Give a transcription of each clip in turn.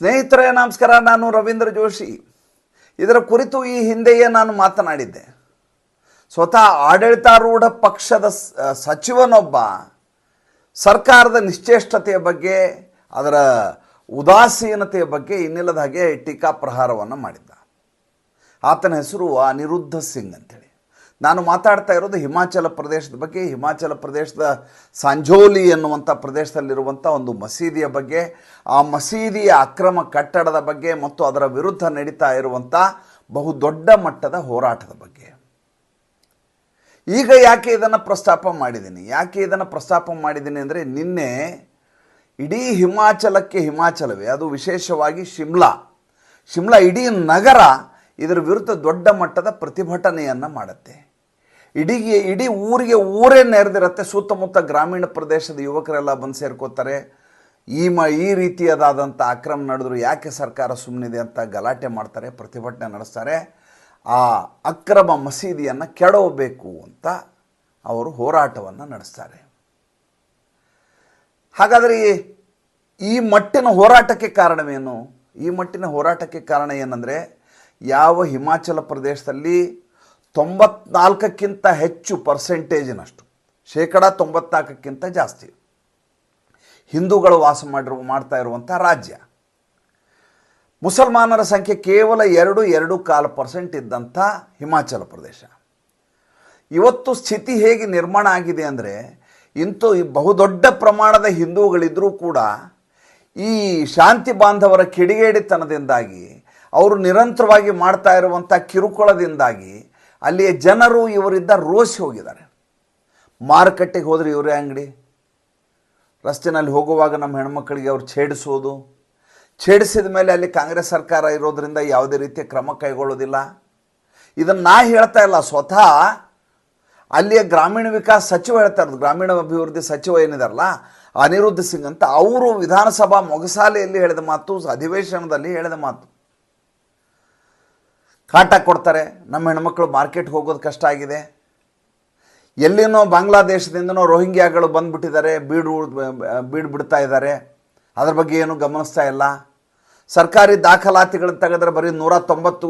ಸ್ನೇಹಿತರೇ, ನಮಸ್ಕಾರ. ನಾನು ರವೀಂದ್ರ ಜೋಶಿ. ಇದರ ಕುರಿತು ಈ ಹಿಂದೆಯೇ ನಾನು ಮಾತನಾಡಿದ್ದೆ. ಸ್ವತಃ ಆಡಳಿತಾರೂಢ ಪಕ್ಷದ ಸಚಿವನೊಬ್ಬ ಸರ್ಕಾರದ ನಿಶ್ಚೇಷ್ಟತೆಯ ಬಗ್ಗೆ, ಅದರ ಉದಾಸೀನತೆಯ ಬಗ್ಗೆ ಇನ್ನಿಲ್ಲದ ಹಾಗೆ ಟೀಕಾ ಪ್ರಹಾರವನ್ನು ಮಾಡಿದ್ದ. ಆತನ ಹೆಸರು ಅನಿರುದ್ಧ ಸಿಂಗ್ ಅಂತೇಳಿ. ನಾನು ಮಾತಾಡ್ತಾ ಇರೋದು ಹಿಮಾಚಲ ಪ್ರದೇಶದ ಬಗ್ಗೆ, ಹಿಮಾಚಲ ಪ್ರದೇಶದ ಸಾಂಜೋಲಿ ಎನ್ನುವಂಥ ಪ್ರದೇಶದಲ್ಲಿರುವಂಥ ಒಂದು ಮಸೀದಿಯ ಬಗ್ಗೆ. ಆ ಮಸೀದಿಯ ಅಕ್ರಮ ಕಟ್ಟಡದ ಬಗ್ಗೆ ಮತ್ತು ಅದರ ವಿರುದ್ಧ ನಡೀತಾ ಇರುವಂಥ ಬಹುದೊಡ್ಡ ಮಟ್ಟದ ಹೋರಾಟದ ಬಗ್ಗೆ. ಈಗ ಯಾಕೆ ಇದನ್ನು ಪ್ರಸ್ತಾಪ ಮಾಡಿದ್ದೀನಿ? ಯಾಕೆ ಇದನ್ನು ಪ್ರಸ್ತಾಪ ಮಾಡಿದ್ದೀನಿ ಅಂದರೆ ನಿನ್ನೆ ಇಡೀ ಹಿಮಾಚಲಕ್ಕೆ ಹಿಮಾಚಲವೇ, ಅದು ವಿಶೇಷವಾಗಿ ಶಿಮ್ಲಾ. ಶಿಮ್ಲಾ ಇಡೀ ನಗರ ಇದರ ವಿರುದ್ಧ ದೊಡ್ಡ ಮಟ್ಟದ ಪ್ರತಿಭಟನೆಯನ್ನು ಮಾಡುತ್ತೆ. ಇಡೀ ಇಡೀ ಊರಿಗೆ ಊರೇ ನೆರೆದಿರುತ್ತೆ. ಸುತ್ತಮುತ್ತ ಗ್ರಾಮೀಣ ಪ್ರದೇಶದ ಯುವಕರೆಲ್ಲ ಬಂದು ಸೇರ್ಕೋತಾರೆ. ಈ ಮ, ಈ ರೀತಿಯದಾದಂಥ ಅಕ್ರಮ ನಡೆದ್ರು ಯಾಕೆ ಸರ್ಕಾರ ಸುಮ್ಮನಿದೆ ಅಂತ ಗಲಾಟೆ ಮಾಡ್ತಾರೆ, ಪ್ರತಿಭಟನೆ ನಡೆಸ್ತಾರೆ. ಆ ಅಕ್ರಮ ಮಸೀದಿಯನ್ನು ಕೆಡವಬೇಕು ಅಂತ ಅವರು ಹೋರಾಟವನ್ನು ನಡೆಸ್ತಾರೆ. ಹಾಗಾದರೆ ಈ- ಈ ಮಟ್ಟಿನ ಹೋರಾಟಕ್ಕೆ ಕಾರಣವೇನು? ಈ ಮಟ್ಟಿನ ಹೋರಾಟಕ್ಕೆ ಕಾರಣ ಏನಂದರೆ, ಯಾವ ಹಿಮಾಚಲ ಪ್ರದೇಶದಲ್ಲಿ ತೊಂಬತ್ನಾಲ್ಕಕ್ಕಿಂತ ಹೆಚ್ಚು ಪರ್ಸೆಂಟೇಜಿನಷ್ಟು. ಶೇಕಡ ತೊಂಬತ್ನಾಲ್ಕಕ್ಕಿಂತ ಜಾಸ್ತಿ. ಹಿಂದೂಗಳು ವಾಸ ಮಾಡಿರುವ, ಮಾಡ್ತಾ ಇರುವಂಥ ರಾಜ್ಯ. ಮುಸಲ್ಮಾನರ ಸಂಖ್ಯೆ ಕೇವಲ ಎರಡು ಎರಡು ಕಾಲು ಪರ್ಸೆಂಟ್ ಇದ್ದಂಥ ಹಿಮಾಚಲ ಪ್ರದೇಶ. ಇವತ್ತು ಸ್ಥಿತಿ ಹೇಗೆ ನಿರ್ಮಾಣ ಆಗಿದೆ ಅಂದರೆ, ಇಂತೂ ಬಹುದೊಡ್ಡ ಪ್ರಮಾಣದ ಹಿಂದೂಗಳಿದ್ದರೂ ಕೂಡ ಈ ಶಾಂತಿ ಬಾಂಧವರ ಕಿಡಿಗೇಡಿತನದಿಂದಾಗಿ, ಅವರು ನಿರಂತರವಾಗಿ ಮಾಡ್ತಾ ಇರುವಂಥ ಕಿರುಕುಳದಿಂದಾಗಿ ಅಲ್ಲಿಯ ಜನರು ಇವರಿದ್ದ ರೋಸಿ ಹೋಗಿದ್ದಾರೆ. ಮಾರುಕಟ್ಟೆಗೆ ಹೋದರೆ ಇವರೇ ಅಂಗಡಿ. ರಸ್ತೆನಲ್ಲಿ ಹೋಗುವಾಗ ನಮ್ಮ ಹೆಣ್ಮಕ್ಕಳಿಗೆ ಅವ್ರು ಛೇಡಿಸೋದು. ಛೇಡಿಸಿದ ಮೇಲೆ ಅಲ್ಲಿ ಕಾಂಗ್ರೆಸ್ ಸರ್ಕಾರ ಇರೋದರಿಂದ ಯಾವುದೇ ರೀತಿಯ ಕ್ರಮ ಕೈಗೊಳ್ಳೋದಿಲ್ಲ. ಇದನ್ನು ನಾ ಹೇಳ್ತಾ ಇಲ್ಲ, ಸ್ವತಃ ಅಲ್ಲಿಯ ಗ್ರಾಮೀಣ ವಿಕಾಸ ಸಚಿವ ಹೇಳ್ತಾ ಇರೋದು, ಗ್ರಾಮೀಣ ಅಭಿವೃದ್ಧಿ ಸಚಿವ ಏನಿದಾರಲ್ಲ, ಅನಿರುದ್ಧ ಸಿಂಗ್ ಅಂತ, ಅವರು ವಿಧಾನಸಭಾ ಮೊಗಸಾಲೆಯಲ್ಲಿ ಹೇಳಿದ ಮಾತು, ಅಧಿವೇಶನದಲ್ಲಿ ಹೇಳಿದ ಮಾತು. ಕಾಟ ಕೊಡ್ತಾರೆ. ನಮ್ಮ ಹೆಣ್ಮಕ್ಳು ಮಾರ್ಕೆಟ್ಗೆ ಹೋಗೋದು ಕಷ್ಟ ಆಗಿದೆ. ಎಲ್ಲಿನೋ ಬಾಂಗ್ಲಾದೇಶದಿಂದನೋ ರೋಹಿಂಗ್ಯಾಗಳು ಬಂದುಬಿಟ್ಟಿದ್ದಾರೆ. ಬೀಡು ಬೀಡು ಬಿಡ್ತಾ ಇದ್ದಾರೆ. ಅದ್ರ ಬಗ್ಗೆ ಏನು ಗಮನಿಸ್ತಾ ಇಲ್ಲ. ಸರ್ಕಾರಿ ದಾಖಲಾತಿಗಳನ್ನ ತೆಗೆದ್ರೆ ಬರೀ ನೂರ ತೊಂಬತ್ತು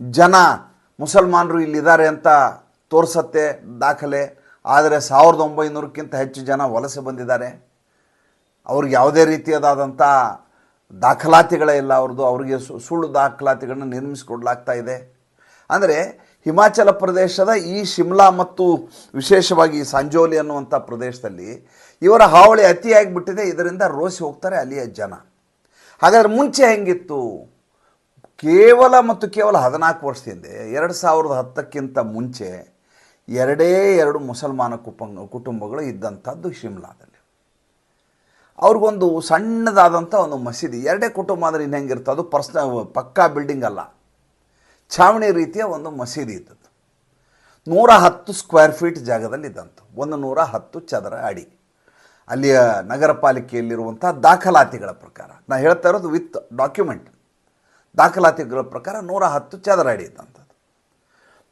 ಜನ ಮುಸಲ್ಮಾನರು ಇಲ್ಲಿದ್ದಾರೆ ಅಂತ ತೋರಿಸತ್ತೆ ದಾಖಲೆ. ಆದರೆ ಸಾವಿರದ ಒಂಬೈನೂರಕ್ಕಿಂತ ಹೆಚ್ಚು ಜನ ವಲಸೆ ಬಂದಿದ್ದಾರೆ. ಅವ್ರಿಗೆ ಯಾವುದೇ ರೀತಿಯದಾದಂಥ ದಾಖಲಾತಿಗಳೇ ಇಲ್ಲ ಅವ್ರದ್ದು. ಅವರಿಗೆ ಸುಳ್ಳು ದಾಖಲಾತಿಗಳನ್ನ ನಿರ್ಮಿಸಿಕೊಡ್ಲಾಗ್ತಾ ಇದೆ. ಅಂದರೆ ಹಿಮಾಚಲ ಪ್ರದೇಶದ ಈ ಶಿಮ್ಲಾ ಮತ್ತು ವಿಶೇಷವಾಗಿ ಸಂಜೋಲಿ ಅನ್ನುವಂಥ ಪ್ರದೇಶದಲ್ಲಿ ಇವರ ಹಾವಳಿ ಅತಿಯಾಗಿಬಿಟ್ಟಿದೆ. ಇದರಿಂದ ರೋಸಿ ಹೋಗ್ತಾರೆ ಅಲ್ಲಿಯ ಜನ. ಹಾಗಾದರೆ ಮುಂಚೆ ಹೆಂಗಿತ್ತು? ಕೇವಲ ಮತ್ತು ಕೇವಲ ಹದಿನಾಲ್ಕು ವರ್ಷದ ಹಿಂದೆ, ಎರಡು ಸಾವಿರದ ಹತ್ತಕ್ಕಿಂತ ಮುಂಚೆ ಎರಡೇ ಎರಡು ಮುಸಲ್ಮಾನ ಕುಟುಂಬಗಳು ಇದ್ದಂಥದ್ದು ಶಿಮ್ಲಾದಲ್ಲಿ. ಅವ್ರಿಗೊಂದು ಸಣ್ಣದಾದಂಥ ಒಂದು ಮಸೀದಿ, ಎರಡೇ ಕುಟುಂಬ ಅಂದರೆ ಇನ್ನು ಹೆಂಗಿರುತ್ತೆ? ಅದು ಪರ್ಸ್ನ ಪಕ್ಕಾ ಬಿಲ್ಡಿಂಗ್ ಅಲ್ಲ. ಛಾವಣಿ ರೀತಿಯ ಒಂದು ಮಸೀದಿ ಇದ್ದದ್ದು. ನೂರ ಹತ್ತು ಸ್ಕ್ವೇರ್ ಫೀಟ್ ಜಾಗದಲ್ಲಿ ಇದ್ದಂಥ ಒಂದು ನೂರ ಹತ್ತು ಚದರ ಅಡಿ. ಅಲ್ಲಿಯ ನಗರ ಪಾಲಿಕೆಯಲ್ಲಿರುವಂಥ ದಾಖಲಾತಿಗಳ ಪ್ರಕಾರ. ನಾನು ಹೇಳ್ತಾ ಇರೋದು ವಿತ್ ಡಾಕ್ಯುಮೆಂಟ್ ದಾಖಲಾತಿಗಳ ಪ್ರಕಾರ ನೂರ ಹತ್ತು ಚದರ ಅಡಿ ಇದ್ದಂಥದ್ದು.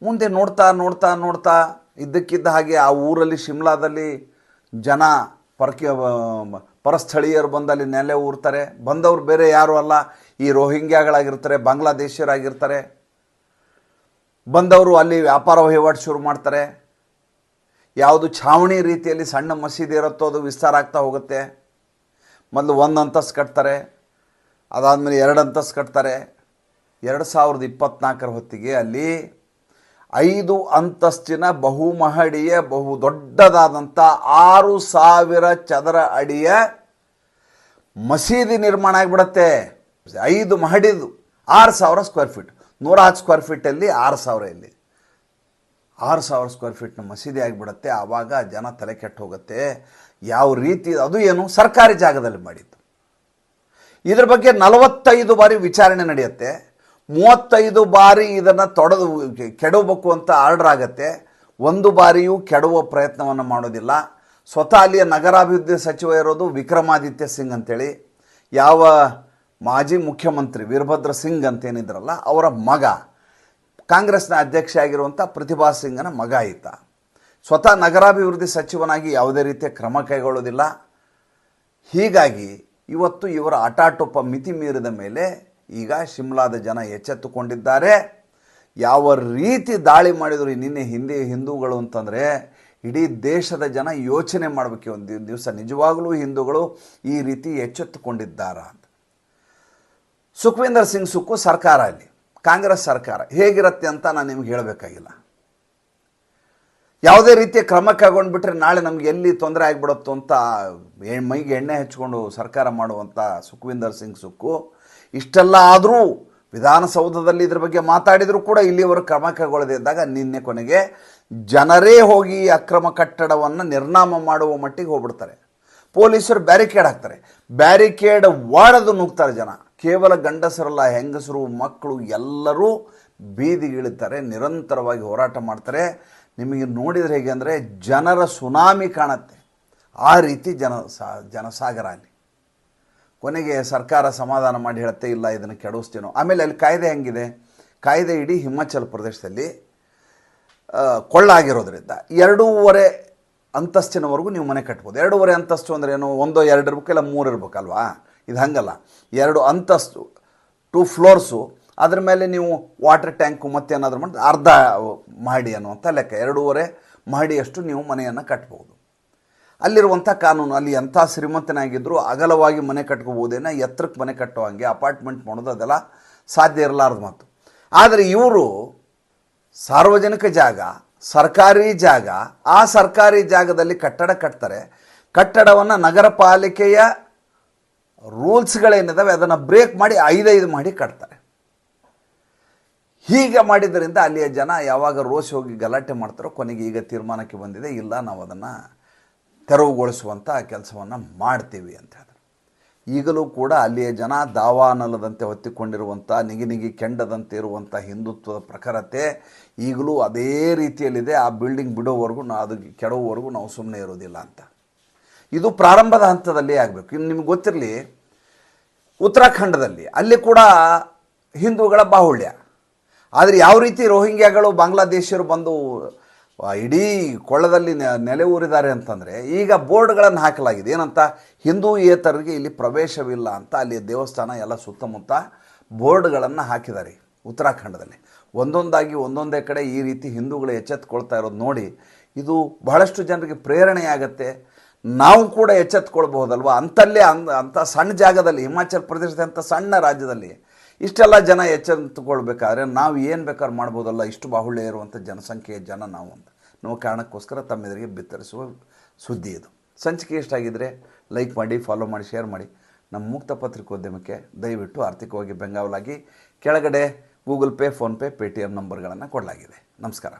ಮುಂದೆ ನೋಡ್ತಾ ನೋಡ್ತಾ ನೋಡ್ತಾ ಇದ್ದಕ್ಕಿದ್ದ ಹಾಗೆ ಆ ಊರಲ್ಲಿ ಶಿಮ್ಲಾದಲ್ಲಿ ಜನ ಪರಕೆ ಪರಸ್ಥಳೀಯರು ಬಂದು ಅಲ್ಲಿ ನೆಲೆ ಊರ್ತಾರೆ. ಬಂದವರು ಬೇರೆ ಯಾರು ಅಲ್ಲ. ಈ ರೋಹಿಂಗ್ಯಾಗಳಾಗಿರ್ತಾರೆ, ಬಾಂಗ್ಲಾದೇಶಿಯರಾಗಿರ್ತಾರೆ. ಬಂದವರು ಅಲ್ಲಿ ವ್ಯಾಪಾರ ವಹಿವಾಟು ಶುರು ಮಾಡ್ತಾರೆ. ಯಾವುದು ಛಾವಣಿ ರೀತಿಯಲ್ಲಿ ಸಣ್ಣ ಮಸೀದಿ ಇರುತ್ತೋ ಅದು ವಿಸ್ತಾರ ಆಗ್ತಾ ಹೋಗುತ್ತೆ. ಮೊದಲು ಒಂದು ಅಂತಸ್ತು ಕಟ್ತಾರೆ. ಅದಾದಮೇಲೆ ಎರಡು ಅಂತಸ್ತು ಕಟ್ತಾರೆ. ಎರಡು ಸಾವಿರದ ಇಪ್ಪತ್ತ್ನಾಲ್ಕರ ಹೊತ್ತಿಗೆ ಅಲ್ಲಿ ಐದು ಅಂತಸ್ತಿನ ಬಹುಮಹಡಿಯ ಬಹು ದೊಡ್ಡದಾದಂಥ ಆರು ಸಾವಿರ ಚದರ ಅಡಿಯ ಮಸೀದಿ ನಿರ್ಮಾಣ ಆಗಿಬಿಡತ್ತೆ. ಐದು ಮಹಡಿದು ಆರು ಸಾವಿರ ಸ್ಕ್ವೇರ್ ಫೀಟ್ ನೂರ ಹತ್ತು ಸ್ಕ್ವೇರ್ ಫೀಟಲ್ಲಿ ಆರು ಸಾವಿರ ಇಲ್ಲಿ. ಆರು ಸಾವಿರ ಸ್ಕ್ವೇರ್ ಫೀಟ್ನ ಮಸೀದಿ ಆಗಿಬಿಡುತ್ತೆ. ಆವಾಗ ಜನ ತಲೆ ಕೆಟ್ಟು ಹೋಗುತ್ತೆ. ಯಾವ ರೀತಿ, ಅದು ಏನು ಸರ್ಕಾರಿ ಜಾಗದಲ್ಲಿ ಮಾಡಿದ್ದು. ಇದ್ರ ಬಗ್ಗೆ ನಲವತ್ತೈದು ಬಾರಿ ವಿಚಾರಣೆ ನಡೆಯುತ್ತೆ. ಮೂವತ್ತೈದು ಬಾರಿ ಇದನ್ನು ತೊಡೆದು ಕೆಡವಬೇಕು ಅಂತ ಆರ್ಡರ್ ಆಗತ್ತೆ. ಒಂದು ಬಾರಿಯೂ ಕೆಡುವ ಪ್ರಯತ್ನವನ್ನು ಮಾಡೋದಿಲ್ಲ. ಸ್ವತಃ ಅಲ್ಲಿಯ ನಗರಾಭಿವೃದ್ಧಿ ಸಚಿವ ಇರೋದು ವಿಕ್ರಮಾದಿತ್ಯ ಸಿಂಗ್ ಅಂತೇಳಿ. ಯಾವ ಮಾಜಿ ಮುಖ್ಯಮಂತ್ರಿ ವೀರಭದ್ರ ಸಿಂಗ್ ಅಂತೇನಿದ್ರಲ್ಲ, ಅವರ ಮಗ, ಕಾಂಗ್ರೆಸ್ನ ಅಧ್ಯಕ್ಷ ಆಗಿರುವಂಥ ಪ್ರತಿಭಾ ಸಿಂಗನ ಮಗ ಈತ ಸ್ವತಃ ನಗರಾಭಿವೃದ್ಧಿ ಸಚಿವನಾಗಿ ಯಾವುದೇ ರೀತಿಯ ಕ್ರಮ ಕೈಗೊಳ್ಳೋದಿಲ್ಲ. ಹೀಗಾಗಿ ಇವತ್ತು ಇವರ ಆಟಾಟೋಪ ಮಿತಿ ಮೀರಿದ ಮೇಲೆ ಈಗ ಶಿಮ್ಲಾದ ಜನ ಎಚ್ಚೆತ್ತುಕೊಂಡಿದ್ದಾರೆ. ಯಾವ ರೀತಿ ದಾಳಿ ಮಾಡಿದರು ನಿನ್ನೆ ಹಿಂದಿ ಹಿಂದೂಗಳು ಅಂತಂದರೆ ಇಡೀ ದೇಶದ ಜನ ಯೋಚನೆ ಮಾಡಬೇಕು. ಒಂದು ದಿವಸ ನಿಜವಾಗಲೂ ಹಿಂದೂಗಳು ಈ ರೀತಿ ಎಚ್ಚೆತ್ತುಕೊಂಡಿದ್ದಾರ ಅಂತ. ಸುಖವಿಂದರ್ ಸಿಂಗ್ ಸುಕ್ಕು ಸರ್ಕಾರ ಅಲ್ಲಿ, ಕಾಂಗ್ರೆಸ್ ಸರ್ಕಾರ ಹೇಗಿರುತ್ತೆ ಅಂತ ನಾನು ನಿಮ್ಗೆ ಹೇಳಬೇಕಾಗಿಲ್ಲ. ಯಾವುದೇ ರೀತಿಯ ಕ್ರಮ ಕೈಗೊಂಡ್ಬಿಟ್ರೆ ನಾಳೆ ನಮ್ಗೆ ಎಲ್ಲಿ ತೊಂದರೆ ಆಗಿಬಿಡುತ್ತೋ ಅಂತ ಮೈಗೆ ಎಣ್ಣೆ ಹಚ್ಕೊಂಡು ಸರ್ಕಾರ ಮಾಡುವಂಥ ಸುಖವಿಂದರ್ ಸಿಂಗ್ ಸುಕ್ಕು ಇಷ್ಟೆಲ್ಲ ಆದರೂ ವಿಧಾನಸೌಧದಲ್ಲಿ ಇದ್ರ ಬಗ್ಗೆ ಮಾತಾಡಿದರೂ ಕೂಡ ಇಲ್ಲಿಯವರು ಕ್ರಮ ಕೈಗೊಳ್ಳದೇ ಇದ್ದಾಗ ನಿನ್ನೆ ಕೊನೆಗೆ ಜನರೇ ಹೋಗಿ ಅಕ್ರಮ ಕಟ್ಟಡವನ್ನು ನಿರ್ನಾಮ ಮಾಡುವ ಮಟ್ಟಿಗೆ ಹೋಗ್ಬಿಡ್ತಾರೆ. ಪೊಲೀಸರು ಬ್ಯಾರಿಕೇಡ್ ಹಾಕ್ತಾರೆ. ಬ್ಯಾರಿಕೇಡ್ ಒಡೆದು ನುಗ್ತಾರೆ ಜನ. ಕೇವಲ ಗಂಡಸರಲ್ಲ, ಹೆಂಗಸರು, ಮಕ್ಕಳು ಎಲ್ಲರೂ ಬೀದಿಗಿಳಿತಾರೆ, ನಿರಂತರವಾಗಿ ಹೋರಾಟ ಮಾಡ್ತಾರೆ. ನಿಮಗೆ ನೋಡಿದರೆ ಹೇಗೆ ಅಂದರೆ ಜನರ ಸುನಾಮಿ ಕಾಣುತ್ತೆ. ಆ ರೀತಿ ಜನ ಸಾ, ಜನಸಾಗರ ಕೊನೆಗೆ ಸರ್ಕಾರ ಸಮಾಧಾನ ಮಾಡಿ ಹೇಳುತ್ತೆ, ಇಲ್ಲ, ಇದನ್ನು ಕೆಡಿಸ್ತೀನೋ ಆಮೇಲೆ ಅಲ್ಲಿ ಕಾಯ್ದೆ ಹೆಂಗಿದೆ? ಕಾಯ್ದೆ ಇಡೀ ಹಿಮಾಚಲ ಪ್ರದೇಶದಲ್ಲಿ ಕೊಳ್ಳಾಗಿರೋದ್ರಿಂದ ಎರಡೂವರೆ ಅಂತಸ್ತಿನವರೆಗೂ ನೀವು ಮನೆ ಕಟ್ಬೋದು. ಎರಡೂವರೆ ಅಂತಸ್ತು ಅಂದರೆ ಏನು, ಒಂದೋ ಎರಡು ಇರಬೇಕು, ಇಲ್ಲ ಮೂರು ಇರಬೇಕಲ್ವಾ? ಇದು ಹಂಗಲ್ಲ. ಎರಡು ಅಂತಸ್ತು ಟೂ ಫ್ಲೋರ್ಸು ಅದ್ರ ಮೇಲೆ ನೀವು ವಾಟರ್ ಟ್ಯಾಂಕು ಮತ್ತೇನಾದ್ರೂ ಮಾಡಿ ಅರ್ಧ ಮಹಡಿ ಅನ್ನುವಂಥ ಲೆಕ್ಕ. ಎರಡೂವರೆ ಮಹಡಿಯಷ್ಟು ನೀವು ಮನೆಯನ್ನು ಕಟ್ಬೋದು. ಅಲ್ಲಿರುವಂಥ ಕಾನೂನು, ಅಲ್ಲಿ ಎಂಥ ಶ್ರೀಮಂತನಾಗಿದ್ದರೂ ಅಗಲವಾಗಿ ಮನೆ ಕಟ್ಕೋಬೋದೇನೋ ಎತ್ತರಕ್ಕೆ ಮನೆ ಕಟ್ಟೋ ಹಂಗೆ, ಅಪಾರ್ಟ್ಮೆಂಟ್ ಮಾಡೋದು ಅದೆಲ್ಲ ಸಾಧ್ಯ ಇರಲಾರ್ದು ಮಾತು. ಆದರೆ ಇವರು ಸಾರ್ವಜನಿಕ ಜಾಗ, ಸರ್ಕಾರಿ ಜಾಗ, ಆ ಸರ್ಕಾರಿ ಜಾಗದಲ್ಲಿ ಕಟ್ಟಡ ಕಟ್ತಾರೆ. ಕಟ್ಟಡವನ್ನು ನಗರ ಪಾಲಿಕೆಯ ರೂಲ್ಸ್ಗಳೇನಿದ್ದಾವೆ ಅದನ್ನು ಬ್ರೇಕ್ ಮಾಡಿ ಐದೈದು ಮಾಡಿ ಕಟ್ತಾರೆ. ಹೀಗೆ ಮಾಡಿದ್ದರಿಂದ ಅಲ್ಲಿಯ ಜನ ಯಾವಾಗ ರೋಸ್ ಹೋಗಿ ಗಲಾಟೆ ಮಾಡ್ತಾರೋ ಕೊನೆಗೆ ಈಗ ತೀರ್ಮಾನಕ್ಕೆ ಬಂದಿದೆ. ಇಲ್ಲ ನಾವು ಅದನ್ನು ತೆರವುಗೊಳಿಸುವಂಥ ಕೆಲಸವನ್ನು ಮಾಡ್ತೀವಿ ಅಂತ ಹೇಳಿದ್ರು. ಈಗಲೂ ಕೂಡ ಅಲ್ಲಿಯ ಜನ ದಾವಾನಲದಂತೆ ಹೊತ್ತಿಕೊಂಡಿರುವಂಥ, ನಿಗಿ ನಿಗಿ ಕೆಂಡದಂತೆ ಇರುವಂಥ ಹಿಂದುತ್ವದ ಪ್ರಖರತೆ ಈಗಲೂ ಅದೇ ರೀತಿಯಲ್ಲಿದೆ. ಆ ಬಿಲ್ಡಿಂಗ್ ಬಿಡೋವರೆಗೂ ನಾವು ಅದು ಕೆಡೋವರೆಗೂ ನಾವು ಸುಮ್ಮನೆ ಇರೋದಿಲ್ಲ ಅಂತ. ಇದು ಪ್ರಾರಂಭದ ಹಂತದಲ್ಲಿ ಆಗಬೇಕು. ಇನ್ನು ನಿಮ್ಗೆ ಗೊತ್ತಿರಲಿ, ಉತ್ತರಾಖಂಡದಲ್ಲಿ ಅಲ್ಲಿ ಕೂಡ ಹಿಂದೂಗಳ ಬಾಹುಳ್ಯ. ಆದರೆ ಯಾವ ರೀತಿ ರೋಹಿಂಗ್ಯಾಗಳು, ಬಾಂಗ್ಲಾದೇಶಿಯರು ಬಂದು ಇಡೀ ಕೊಳ್ಳದಲ್ಲಿ ನೆಲೆ ಊರಿದ್ದಾರೆ ಅಂತಂದರೆ ಈಗ ಬೋರ್ಡ್ಗಳನ್ನು ಹಾಕಲಾಗಿದೆ. ಏನಂತ? ಹಿಂದೂಯೇತರರಿಗೆ ಇಲ್ಲಿ ಪ್ರವೇಶವಿಲ್ಲ ಅಂತ ಅಲ್ಲಿ ದೇವಸ್ಥಾನ ಎಲ್ಲ ಸುತ್ತಮುತ್ತ ಬೋರ್ಡ್ಗಳನ್ನು ಹಾಕಿದ್ದಾರೆ ಉತ್ತರಾಖಂಡದಲ್ಲಿ. ಒಂದೊಂದಾಗಿ ಒಂದೊಂದೇ ಕಡೆ ಈ ರೀತಿ ಹಿಂದೂಗಳು ಎಚ್ಚೆತ್ಕೊಳ್ತಾ ಇರೋದು ನೋಡಿ, ಇದು ಬಹಳಷ್ಟು ಜನರಿಗೆ ಪ್ರೇರಣೆಯಾಗತ್ತೆ. ನಾವು ಕೂಡ ಎಚ್ಚೆತ್ಕೊಳ್ಬಹುದಲ್ವ? ಅಂತಲ್ಲೇ ಅಂಥ ಸಣ್ಣ ಜಾಗದಲ್ಲಿ, ಹಿಮಾಚಲ ಪ್ರದೇಶದಂಥ ಸಣ್ಣ ರಾಜ್ಯದಲ್ಲಿ ಇಷ್ಟೆಲ್ಲ ಜನ ಎಚ್ಚೆತ್ತುಕೊಳ್ಬೇಕಾದ್ರೆ ನಾವು ಏನು ಬೇಕಾದ್ರೂ ಮಾಡ್ಬೋದಲ್ಲ, ಇಷ್ಟು ಬಾಹುಳ್ಯ ಇರುವಂಥ ಜನಸಂಖ್ಯೆಯ ಜನ ನಾವು ಅಂತ. ನಮ್ಮ ಕಾರಣಕ್ಕೋಸ್ಕರ ತಮ್ಮೆದುರಿಗೆ ಬಿತ್ತರಿಸುವ ಸುದ್ದಿ ಇದು. ಸಂಚಿಕೆ ಇಷ್ಟಾಗಿದ್ದರೆ ಲೈಕ್ ಮಾಡಿ ಫಾಲೋ ಮಾಡಿ ಶೇರ್ ಮಾಡಿ. ನಮ್ಮ ಮುಕ್ತ ಪತ್ರಿಕೋದ್ಯಮಕ್ಕೆ ದಯವಿಟ್ಟು ಆರ್ಥಿಕವಾಗಿ ಬೆಂಗಾವಲಾಗಿ, ಕೆಳಗಡೆ Google Pay PhonePe Paytm ನಂಬರ್ಗಳನ್ನು ಕೊಡಲಾಗಿದೆ. ನಮಸ್ಕಾರ.